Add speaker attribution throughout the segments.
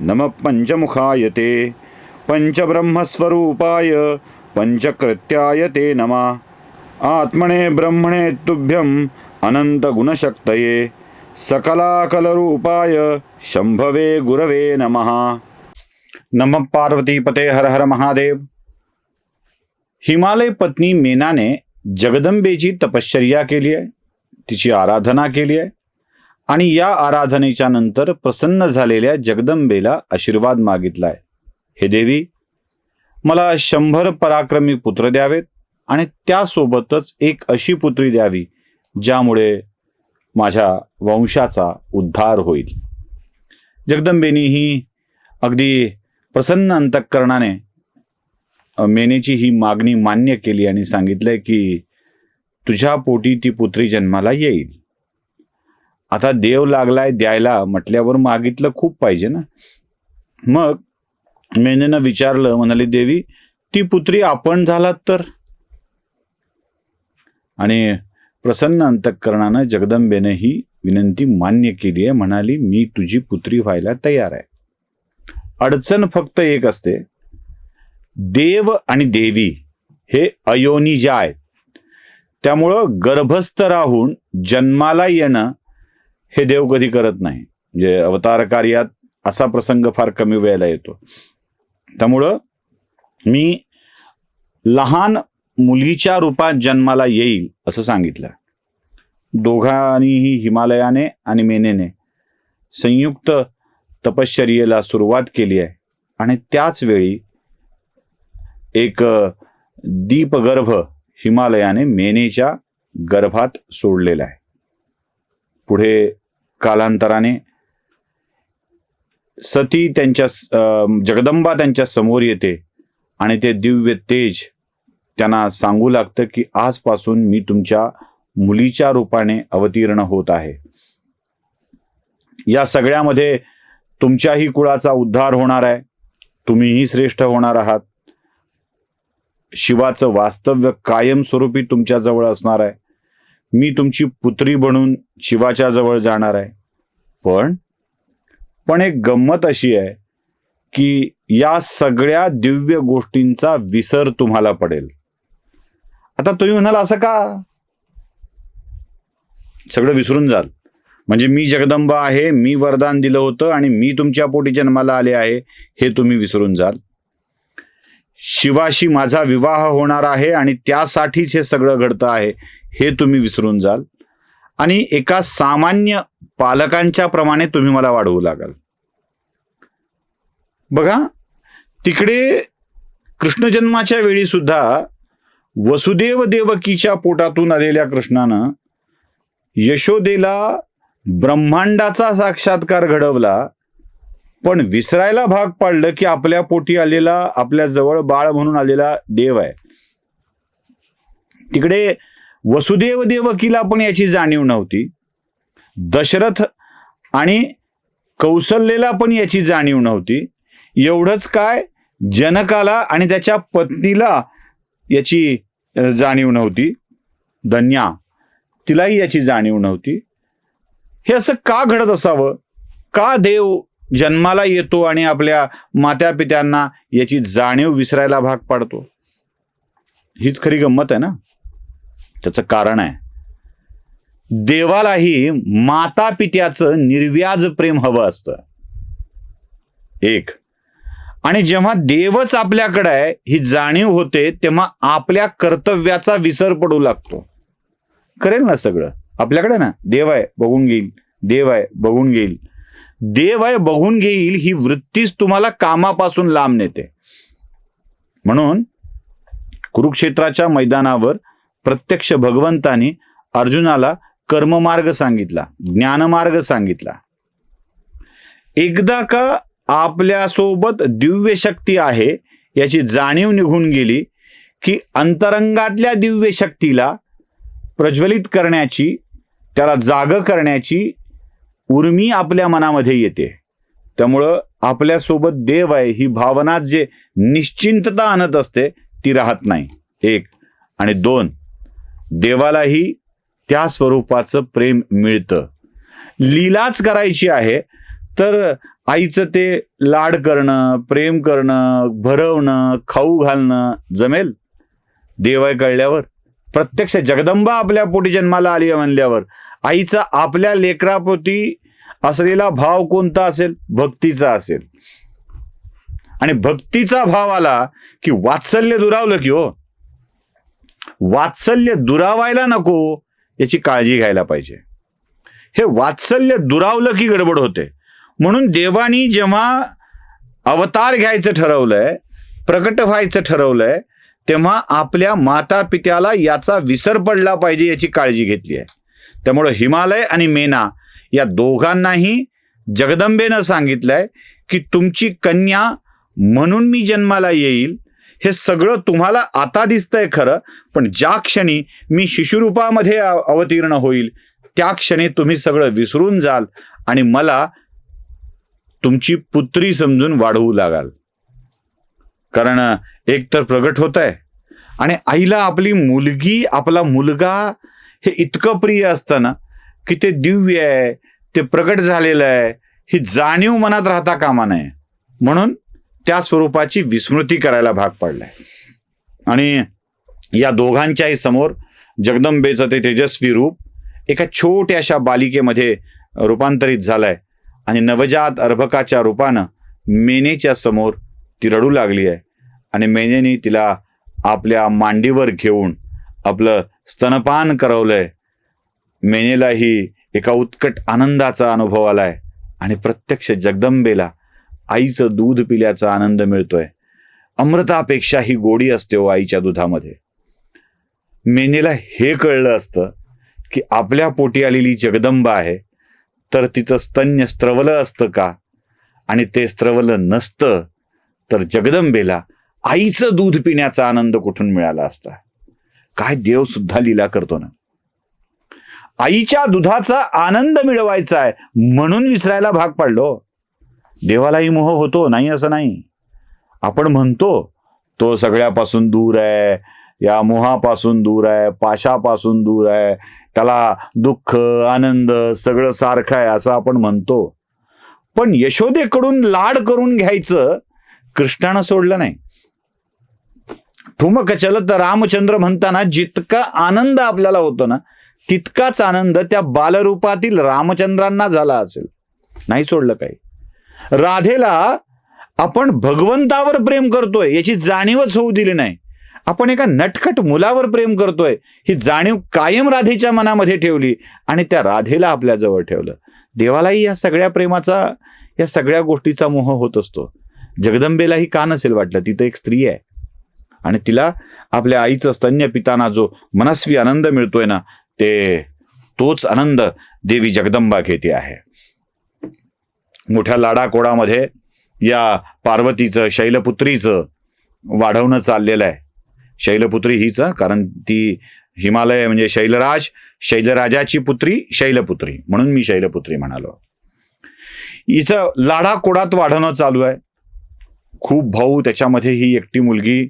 Speaker 1: नमः पंचमुखाय ते पंचब्रह्मस्वरूपाय पंचकृत्याय ते नमः। आत्मने ब्रह्मणे तुभ्यम् अनन्तगुणशक्तये सकलाकलरूपाय शंभवे गुरवे नमः। नमः पार्वतीपते हर हर महादेव। हिमालय पत्नी मेनाने जगदंबेची तपश्चर्या केली आहे तिची आराधना केली आहे आणि या आराधनेच्या नंतर प्रसन्न झालेल्या जगदंबेला आशीर्वाद मागितलाय. हे देवी मला शंभर पराक्रमी पुत्र द्यावेत आणि त्यासोबतच एक अशी पुत्री द्यावी ज्यामुळे माझ्या वंशाचा उद्धार होईल. जगदंबेनीही अगदी प्रसन्न अंतःकरणाने मेनेची ही मागणी मान्य केली आणि सांगितलंय की तुझ्या पोटी ती पुत्री जन्माला येईल. आता देव लागलाय द्यायला म्हटल्यावर मागितलं खूप पाहिजे ना. मग मेनेनं विचारलं म्हणाली देवी ती पुत्री आपण झालात तर? आणि प्रसन्न अंतकरणानं जगदंबेनं ही विनंती मान्य केली आहे. म्हणाली मी तुझी पुत्री व्हायला तयार आहे. अडचण फक्त एक असते देव आणि देवी हे अयोनिजा आहेत त्यामुळं गर्भस्थ राहून जन्माला येणं हे देव कधी करत नाही. म्हणजे अवतार कार्यात असा प्रसंग फार कमी वेळेला येतो. त्यामुळं मी लहान मुलीच्या रूपात जन्माला येईल असं सांगितलं. दोघांनीही हिमालयाने आणि मेनेने संयुक्त तपश्चर्येला सुरुवात केली आहे. आणि त्याच वेळी एक दीपगर्भ हिमालयाने मेनेच्या गर्भात सोडलेला आहे. पुढे कालांतराने सती त्यांच्या जगदंबा त्यांच्यासमोर येते आणि ते दिव्य तेज त्यांना सांगू लागतं की आजपासून मी तुमच्या मुलीच्या रूपाने अवतीर्ण होत आहे. या सगळ्यामध्ये तुमच्याही कुळाचा उद्धार होणार आहे. तुम्हीही श्रेष्ठ होणार आहात. शिवाचं वास्तव्य कायमस्वरूपी तुमच्या जवळ असणार आहे. मी तुमची पुत्री बनून शिवाच्या जवळ जाणार आहे. पण पण एक गंमत अशी आहे की या सगळ्या दिव्य गोष्टींचा विसर तुम्हाला पडेल. आता तुम्ही म्हणाल असं का? सगळं विसरून जाल. म्हणजे मी जगदंबा आहे मी वरदान दिलं होतं आणि मी तुमच्या पोटी जन्माला आले आहे हे तुम्ही विसरून जाल. शिवाशी माझा विवाह होणार आहे आणि त्यासाठीच हे सगळं घडतं आहे. हे तुम्ही विसरून जाल. आणि एका सामान्य पालकांच्या प्रमाणे तुम्ही मला वाढवू लागाल. बघा तिकडे कृष्ण जन्माच्या वेळी सुद्धा वसुदेव देवकीच्या पोटातून आलेल्या कृष्णानं यशोदेला ब्रह्मांडाचा साक्षात्कार घडवला पण विसरायला भाग पाडलं की आपल्या पोटी आलेला आपल्या जवळ बाळ म्हणून आलेला देव आहे. तिकडे वसुदेव देवकीला पण याची जाणीव नव्हती. दशरथ आणि कौसल्येला पण याची जाणीव नव्हती. एवढंच काय जनकाला आणि त्याच्या पत्नीला याची जाणीव नव्हती. धन्या तिलाही याची जाणीव नव्हती. हे असं का घडत असावं? का देव जन्माला येतो आणि आपल्या मात्या पित्यांना याची जाणीव विसरायला भाग पाडतो? हीच खरी गंमत आहे ना? त्याचं कारण आहे. देवालाही माता पित्याचं निर्व्याज प्रेम हवं असतं. एक. आणि जेव्हा देवच आपल्याकडे आहे ही जाणीव होते तेव्हा आपल्या कर्तव्याचा विसर पडू लागतो. करेल ना सगळं? आपल्याकडे ना? देव आहे बघून घेईल. देव आहे बघून घेईल. देव आहे बघून घेईल ही वृत्तीच तुम्हाला कामापासून लांब नेते. म्हणून कुरुक्षेत्राच्या मैदानावर प्रत्यक्ष भगवंतानी अर्जुनाला कर्ममार्ग सांगितला ज्ञानमार्ग सांगितला. एकदा का आपल्यासोबत दिव्य शक्ती आहे याची जाणीव निघून गेली की अंतरंगातल्या दिव्य शक्तीला प्रज्वलित करण्याची त्याला जाग करण्याची उर्मी आपल्या मनामध्ये येते. त्यामुळं आपल्यासोबत देव आहे ही भावना जे निश्चिंतता आणत असते ती राहत नाही. एक आणि दोन. देवालाही त्या स्वरूपाचं प्रेम मिळतं. लीलाच करायची आहे तर आईचं ते लाड करणं प्रेम करणं भरवणं खाऊ घालणं जमेल? देवाय कळल्यावर. प्रत्यक्ष जगदंबा आपल्या पोटी जन्माला आली म्हणल्यावर. आईचा आपल्या लेकरापोटी असलेला भाव कोणता असेल? भक्तीचा असेल. आणि भक्तीचा भाव आला की वात्सल्य दुरावलं की हो. वात्सल्य दुरावायला नको याची काळजी घ्यायला पाहिजे. हे वात्सल्य दुरावलं की गडबड होते. म्हणून देवानी जेव्हा अवतार घ्यायचं ठरवलंय प्रकट व्हायचं ठरवलंय तेव्हा आपल्या माता पित्याला याचा विसर पडला पाहिजे याची काळजी घेतली आहे. त्यामुळं हिमालय आणि मेना या दोघांनाही जगदंबेनं सांगितलंय की तुमची कन्या म्हणून मी जन्माला येईल हे सगळं तुम्हाला आता दिसतंय खरं पण ज्या क्षणी मी शिशुरूपामध्ये अवतीर्ण होईल त्या क्षणी तुम्ही सगळं विसरून जाल आणि मला तुमची पुत्री समजून वाढवू लागाल. कारण एक तर प्रगट होत आहे आणि आईला आपली मुलगी आपला मुलगा हे इतकं प्रिय असतं ना की ते दिव्य आहे ते प्रगट झालेलं आहे ही जाणीव मनात राहता कामा नये. म्हणून त्या स्वरूपाची विस्मृती करायला भाग पडलाय. आणि या दोघांच्याही समोर जगदंबेचं ते तेजस्वी रूप एका छोट्याशा बालिकेमध्ये रूपांतरित झालंय. आणि नवजात अर्भकाच्या रूपानं मेनेच्या समोर ती रडू लागली आहे. आणि मेनेने तिला आपल्या मांडीवर घेऊन आपलं स्तनपान करवलंय. मेनेलाही एका उत्कट आनंदाचा अनुभव आलाय. आणि प्रत्यक्ष जगदंबेला आईचं दूध पिल्याचा आनंद मिळतोय. अमृतापेक्षा ही गोडी असते हो आईच्या दुधामध्ये. मेनेला हे कळलं असतं की आपल्या पोटी आलेली जगदंबा आहे तर तिचं स्तन्य स्त्रवलं असतं का? आणि ते स्त्रवलं नसतं तर जगदंबेला आईचं दूध पिण्याचा आनंद कुठून मिळाला असता? काय देव सुद्धा लीला करतो ना. आईच्या दुधाचा आनंद मिळवायचा आहे म्हणून विसरायला भाग पाडलो. देवालाही मोह होतो नाही असं नाही. आपण म्हणतो तो सगळ्यापासून दूर आहे या मोहापासून दूर आहे पाशापासून दूर आहे त्याला दुःख आनंद सगळं सारखं आहे असं आपण म्हणतो. पण यशोदेकडून लाड करून घ्यायचं कृष्णानं सोडलं नाही. ठुमक चलत रामचंद्र म्हणताना जितका आनंद आपल्याला होतो ना तितकाच आनंद त्या बालरूपातील रामचंद्रांना झाला असेल. नाही सोडलं काही. राधेला आपण भगवंतावर प्रेम करतोय याची जाणीवच होऊ दिली नाही. आपण एका नटखट मुलावर प्रेम करतोय ही जाणीव कायम राधेच्या मनामध्ये ठेवली आणि त्या राधेला आपल्या जवळ ठेवलं. देवालाही या सगळ्या प्रेमाचा या सगळ्या गोष्टीचा मोह होत असतो. जगदंबेलाही का नसेल वाटलं? तिथं एक स्त्री आहे. आणि तिला आपल्या आईचं स्तन्य पिताना जो मनस्वी आनंद मिळतोय ना ते तोच आनंद देवी जगदंबा घेते आहे. मोठ्या लाडाकोडामध्ये या पार्वतीचं शैलपुत्रीचं वाढवणं चाललेलं आहे. शैलपुत्री हीच कारण ती हिमालय म्हणजे शैलराज शैलराजाची पुत्री शैलपुत्री. म्हणून मी शैलपुत्री म्हणालो. हिचं लाडाकोडात वाढवणं चालू आहे. खूप भाऊ त्याच्यामध्ये ही एकटी मुलगी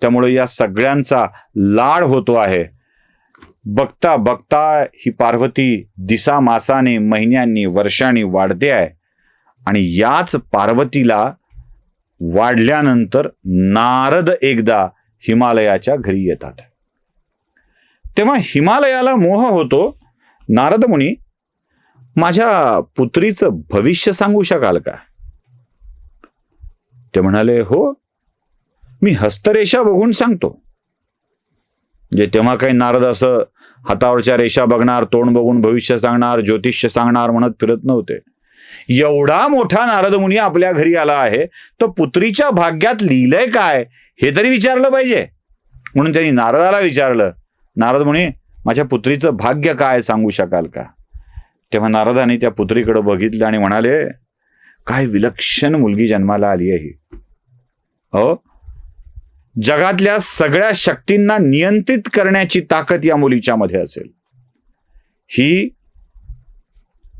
Speaker 1: त्यामुळे या सगळ्यांचा लाड होतो आहे. बघता बघता ही पार्वती दिसा मासाने महिन्यांनी वर्षांनी वाढते आहे. आणि याच पार्वतीला वाढल्यानंतर नारद एकदा हिमालयाच्या घरी येतात. तेव्हा हिमालयाला मोह होतो. नारद मुनी माझ्या पुत्रीचं भविष्य सांगू शकाल का? ते म्हणाले हो मी हस्तरेषा बघून सांगतो. जे तेव्हा काही नारद असं हातावरच्या रेषा बघणार तोंड बघून भविष्य सांगणार ज्योतिष्य सांगणार म्हणत फिरत नव्हते. एवढा मोठा नारद मुनी आपल्या घरी आला आहे तर पुत्रीच्या भाग्यात लिहिलंय काय? हे तरी विचारलं पाहिजे. म्हणून त्यांनी नारदाला विचारलं नारद मुनी माझ्या पुत्रीचं भाग्य काय सांगू शकाल का? तेव्हा नारदाने त्या पुत्रीकडे बघितलं आणि म्हणाले काय विलक्षण मुलगी जन्माला आली आहे हो? जगातल्या सगळ्या शक्तींना नियंत्रित करण्याची ताकद या मुलीच्या मध्ये असेल. ही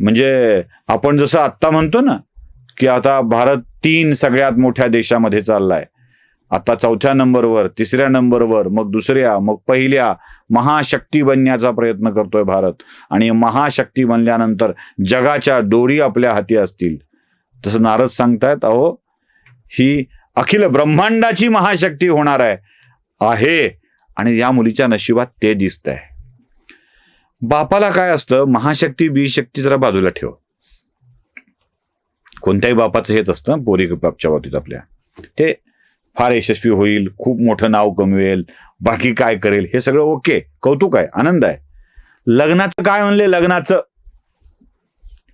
Speaker 1: म्हणजे आपण जसं आत्ता म्हणतो ना की आता भारत तीन सगळ्यात मोठ्या देशामध्ये चाललाय. आता चौथ्या नंबरवर तिसऱ्या नंबरवर मग दुसऱ्या मग पहिल्या महाशक्ती बनण्याचा प्रयत्न करतोय भारत. आणि महाशक्ती बनल्यानंतर जगाच्या दोरी आपल्या हाती असतील. तसं नारद सांगतायत अहो ही अखिल ब्रह्मांडाची महाशक्ती होणार आहे आहे. आणि या मुलीच्या नशिबात ते दिसत आहे बापाला काय असतं? महाशक्ती बीशक्ती जरा बाजूला ठेव. कोणत्याही बापाचं हेच असतं पोरी बापच्या बाबतीत आपल्या. ते फार यशस्वी होईल खूप मोठं नाव कमवेल बाकी काय करेल हे सगळं ओके. कौतुक आहे आनंद आहे. लग्नाचं काय म्हणले? लग्नाचं.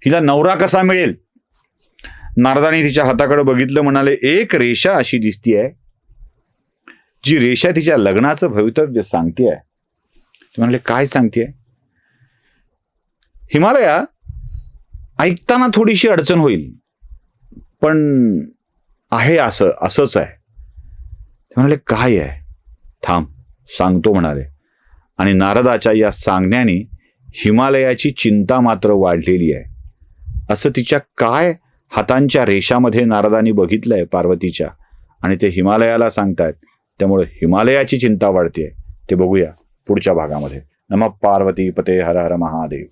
Speaker 1: हिला नवरा कसा मिळेल? नारदाने तिच्या हाताकडे बघितलं म्हणाले एक रेषा अशी दिसतीये जी रेषा तिच्या लग्नाचं भवितव्य सांगते आहे म्हणाले काय सांगतेय? हिमालया ऐकताना थोडीशी अडचण होईल. पण आहे असं असंच आहे. ते म्हणाले काय आहे? थांब सांगतो म्हणाले. आणि नारदाच्या या सांगण्याने हिमालयाची चिंता मात्र वाढलेली आहे. असं तिच्या काय हातांच्या रेषामध्ये नारदानी बघितलंय पार्वतीच्या? आणि ते हिमालयाला सांगतायत. त्यामुळे हिमालयाची चिंता वाढते ते बघूया पुढच्या भागामध्ये. नम पार्वती पते हर हर महादेव.